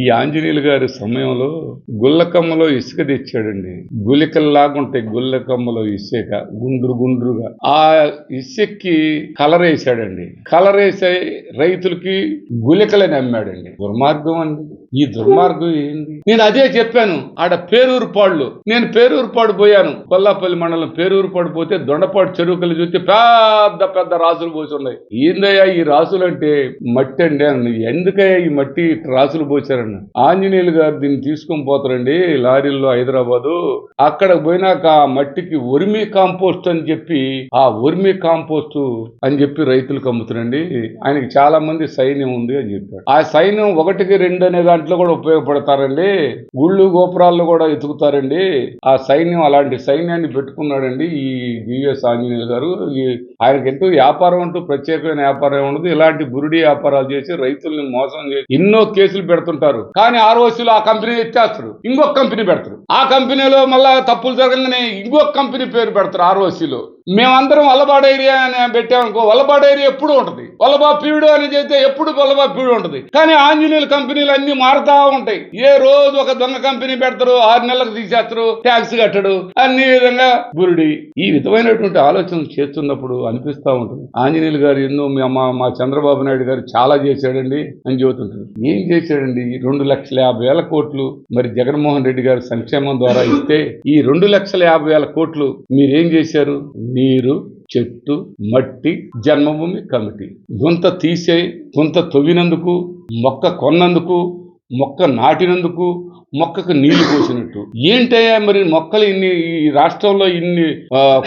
ఈ ఆంజనేయులు గారి సమయంలో గుల్లకమ్మలో ఇసుక తెచ్చాడండి. గులికల్లాగుంటాయి గుల్లకమ్మలో ఇసుక గుండ్రు గుండ్రుగా. ఆ ఇసుక్కి కలర్ వేసాడండి కలర్ వేసే రైతులకి గులికలని అమ్మాడండి దుర్మార్గం అండి. ఈ దుర్మార్గం ఏంది? నేను అదే చెప్పాను. ఆడ పేరూరు నేను పేరూరు పాడు పోయాను. కొల్లాపల్లి మండలం పేరూరుపాడు పోతే దొండపాడు చెరువుకలు చూస్తే పెద్ద పెద్ద రాసులు పోసున్నాయి ఏందయ్యా ఈ రాసులు అంటే మట్టి అండి. ఎందుకయ్యా ఈ మట్టి రాసులు రాసులు పోసారన్న ఆంజనేయులు గారు దీన్ని తీసుకొని పోతారండి లారీల్లో హైదరాబాదు. అక్కడ పోయినాక ఆ మట్టికి ఒరిమి కాంపోస్ట్ అని చెప్పి ఆ ఒరిమి కాంపోస్ట్ అని చెప్పి రైతులకు అమ్ముతారండి. ఆయనకి చాలా మంది సైన్యం ఉంది అని చెప్పాడు. ఆ సైన్యం ఒకటికి రెండు అనే దాంట్లో కూడా ఉపయోగపడతారండి. గుళ్ళు గోపురాల్లో కూడా ఎతుకుతారండి. ఆ సైన్యం అలాంటి సైన్యాన్ని పెట్టుకున్నాడండి ఈ జిఎస్ ఆంజనేయులు గారు. ఈ ఆయనకి ఎంతో వ్యాపారం అంటూ ప్రత్యేకమైన వ్యాపారం ఉండదు ఇలాంటి బురుడి వ్యాపారాలు చేసి రైతుల్ని మోసం చేసి ఎన్నో కేసులు పెడుతుంటారు. కానీ ఆ రోజులో ఆ కంపెనీ ఎత్తేస్తాడు. ఇంకొక కంపెనీ పెడతారు ఆ కంపెనీలో మళ్ళా తప్పులు జరగంగానే ఇంకొక కంపెనీ పేరు పెడతారు ఆ రోజులో మేమందరం వల్లబాడ్ ఏరియా అని పెట్టామనుకో వల్లబాడ్ ఏరియా ఎప్పుడు ఉంటది. వల్లబా పీడు అని చెప్తే ఎప్పుడు వల్లబా పీడు ఉంటది. కానీ ఆంజనేయుల కంపెనీలు అన్ని మారుతా ఉంటాయి. ఏ రోజు ఒక దొంగ కంపెనీ పెడతారు ఆరు నెలలకు తీసేస్తారు ట్యాక్స్ కట్టడు. అన్ని విధంగా గురుడి ఈ విధమైనటువంటి ఆలోచన చేస్తున్నప్పుడు అనిపిస్తూ ఉంటుంది. ఆంజనేయులు గారు ఎన్నో మా- మా చంద్రబాబు నాయుడు గారు చాలా చేశాడండి అని చెబుతుంటారు. ఏం చేశాడండి? ఈ రెండు లక్షల యాభై వేల కోట్లు మరి జగన్మోహన్ రెడ్డి గారు సంక్షేమం ద్వారా ఇస్తే ఈ రెండు లక్షల యాభై వేల కోట్లు మీరేం చేశారు? నీరు చెట్టు మట్టి జన్మభూమి కమిటీ. గుంత తీసే గుంత తొవ్వినందుకు మొక్క కొన్నందుకు మొక్క నాటినందుకు మొక్కకు నీళ్ళు పోసినట్టు. ఏంటయ్యా మరి మొక్కలు ఇన్ని ఈ రాష్ట్రంలో ఇన్ని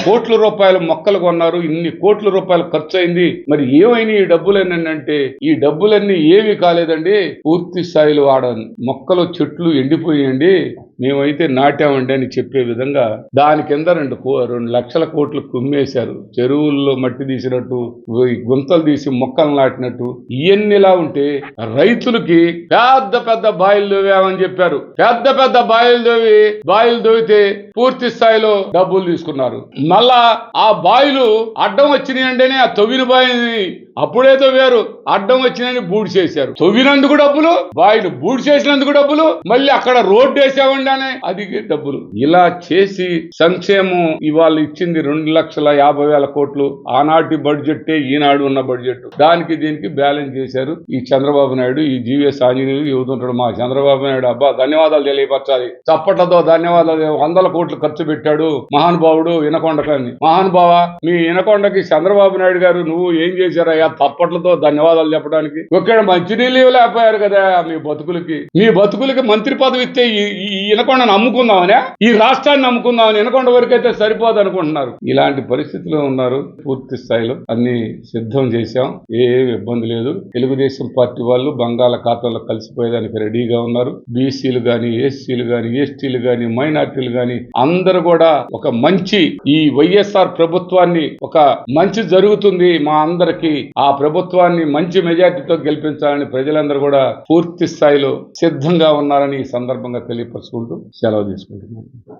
కోట్ల రూపాయల మొక్కలు కొన్నారు ఇన్ని కోట్ల రూపాయలు ఖర్చు అయింది మరి ఏమైనా ఈ డబ్బులన్నీ అంటే ఈ డబ్బులన్నీ ఏవి కాలేదండి. పూర్తి స్థాయిలో ఆడ మొక్కలు చెట్లు ఎండిపోయాయండి. మేమైతే నాటామండి అని చెప్పే విధంగా దాని కింద రెండు కో రెండు లక్షల కోట్లు కుమ్మేశారు. చెరువుల్లో మట్టి తీసినట్టు గుంతలు తీసి మొక్కలు నాటినట్టు ఇవన్నీలా ఉంటే రైతులకి పెద్ద పెద్ద బాయిలు దోవామని చెప్పారు. పెద్ద పెద్ద బాయిలు దోవి బాయిలు దోవితే పూర్తి స్థాయిలో డబ్బులు తీసుకున్నారు. మళ్ళా ఆ బాయిలు అడ్డం వచ్చినాయంటేనే ఆ తొవిన బాయిని అప్పుడేదో వేరు. అడ్డం వచ్చినని బూడి చేశారు. తవ్వినందుకు డబ్బులు బాయిలు బూడి చేసినందుకు డబ్బులు మళ్ళీ అక్కడ రోడ్డు వేసామండి అని అది డబ్బులు. ఇలా చేసి సంక్షేమం ఇవాళ ఇచ్చింది రెండు లక్షల యాభై వేల కోట్లు. ఆనాటి బడ్జెట్ ఈనాడు ఉన్న బడ్జెట్ దానికి దీనికి బ్యాలెన్స్ చేశారు ఈ చంద్రబాబు నాయుడు ఈ జీవీఎస్ ఆంజనేయులు చెబుతుంటాడు మా చంద్రబాబు నాయుడు అబ్బా ధన్యవాదాలు తెలియపరచాలి. చప్పట్లతో ధన్యవాదాలు. వందల కోట్లు ఖర్చు పెట్టాడు మహానుభావుడు ఇనకొండకని మహానుభావ మీ ఇనకొండకి చంద్రబాబు నాయుడు గారు నువ్వు ఏం చేశారయ్యా? తప్పట్లతో ధన్యవాదాలు చెప్పడానికి. ఒక్కడ మంచినీళ్ళు ఇవ్వలేకపోయారు కదా మీ బతుకులకి. మీ బతుకులకి మంత్రి పదవి ఇస్తే ఈ ఈ ఇనకొండను అమ్ముకుందామనే ఈ రాష్ట్రాన్ని అమ్ముకుందామని ఇనకొండ వరకు అయితే సరిపోదు అనుకుంటున్నారు. ఇలాంటి పరిస్థితిలో ఉన్నారు పూర్తి స్థాయిలో. అన్ని సిద్ధం చేశాం. ఏం ఇబ్బంది లేదు. తెలుగుదేశం పార్టీ వాళ్ళు బంగాళాఖాతంలో కలిసిపోయేదానికి రెడీగా ఉన్నారు. బీసీలు గాని ఎస్సీలు గాని ఎస్టీలు గాని మైనార్టీలు గాని అందరూ కూడా ఒక మంచి ఈ వైఎస్ఆర్ ప్రభుత్వాన్ని ఒక మంచి జరుగుతుంది మా అందరికి. ఆ ప్రభుత్వాన్ని మంచి మెజార్టీతో గెలిపించాలని ప్రజలందరూ కూడా పూర్తి స్థాయిలో సిద్ధంగా ఉన్నారని ఈ సందర్భంగా తెలియపరుచుకుంటూ సెలవు తీసుకుంటున్నాను.